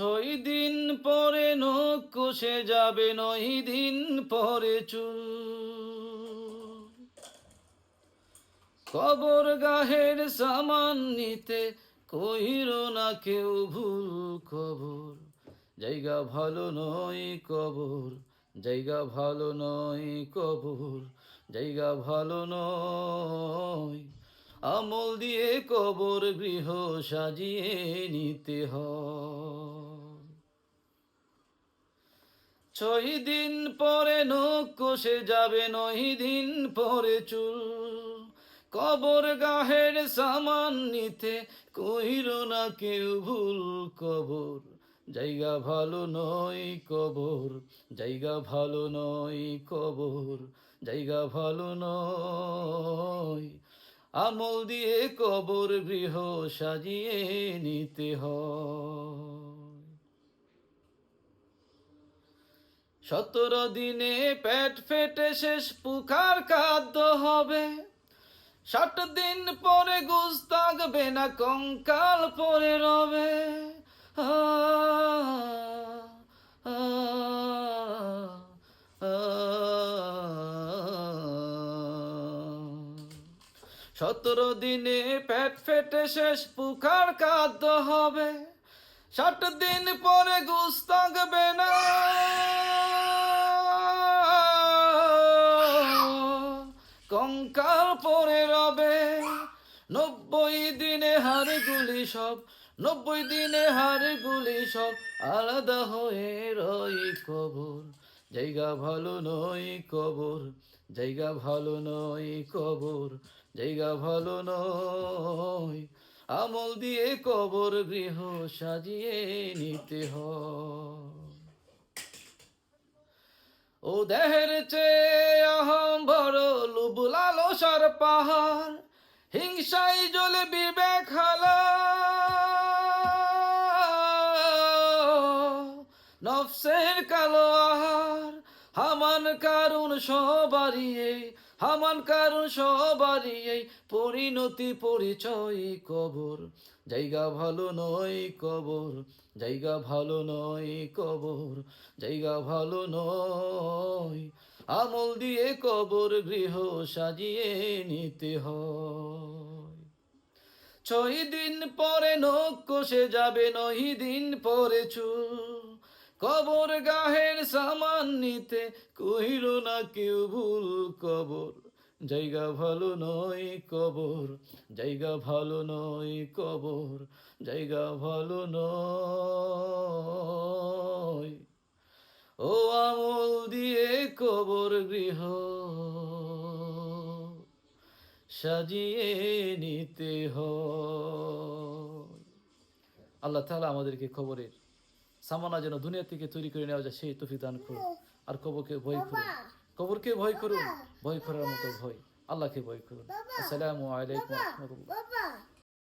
ছয় দিন পরে নখ কষে যাবে, নয় দিন পরে চুল। কবর গাহের সামান নিতে কইর না কেউ ভুল কবর। জায়গা ভালো নয় কবর, জায়গা ভালো নয় কবর, জায়গা ভালো নয়। আমল দিয়ে কবর গৃহ সাজিয়ে নিতে হয়। ছয় দিন পরে নখ কষে যাবে নয় দিন পরে চুল। কবর গাহের সামান নিতে কইর না কেউ ভুল কবর। জায়গা ভালো নয় কবর, জায়গা ভালো নয় কবর, জায়গা ভালো নয়। আমল দিয়ে কবর গৃহ সাজিয়ে নিতে হয়। সতেরো দিনে পেট ফেটে শেষ পুকার খাদ্য হবে। ষাট দিন পরে গুজ থাকবে না, কঙ্কাল পরে রবে। সতেরো দিনে পেট ফেটে শেষ পুকার খাদ্য হবে। ষাট দিন পরে গুস থাকবে না। কঙ্কাল পরে রবে। নব্বই দিনে হারে গুলি সব, নব্বই দিনে হারে গুলি সব আলাদা হয়ে রই কবর। জায়গা ভালো নই কবর, জায়গা ভালো নই কবর, জায়গা ভালো নয় আমল দিয়ে কবর গৃহ সাজিয়ে নিতে হ ও দেহের চেয়ে লুবুলালসার পাহাড়, হিংসাই জলে বিবেক হালা নফসের কালো আহার, হামান কারণ সবারই এই, হামান কারণ সবারই এই, পরিণতি পরিচয় কবর, জায়গা ভালো নয় কবর, জায়গা ভালো নয় কবর, জায়গা ভালো নয় আমল দিয়ে কবর গৃহ সাজিয়ে নিতে হয়। ছয় দিন পরে নখ কষে যাবে নহি দিন পরে চুল। কবর গাহের সামান নিতে কহিল না কেউ ভুল কবর। জায়গা ভালো নয় কবর, জায়গা ভালো নয় কবর, জায়গা ভালো নয়। গৃহ সাজিয়ে নিতে হয়। আল্লাহ তাহলে আমাদেরকে খবরের সামানা যেন দুনিয়া থেকে তৈরি করে নেওয়া যায় সেই তফিক দান করুন। আর কবরকে ভয় করুন। কবরকে ভয় করুন। ভয় করার মতো ভয়। আল্লাহকে ভয় করুন। আসসালামু আলাইকুম রহমতুল্লাহ.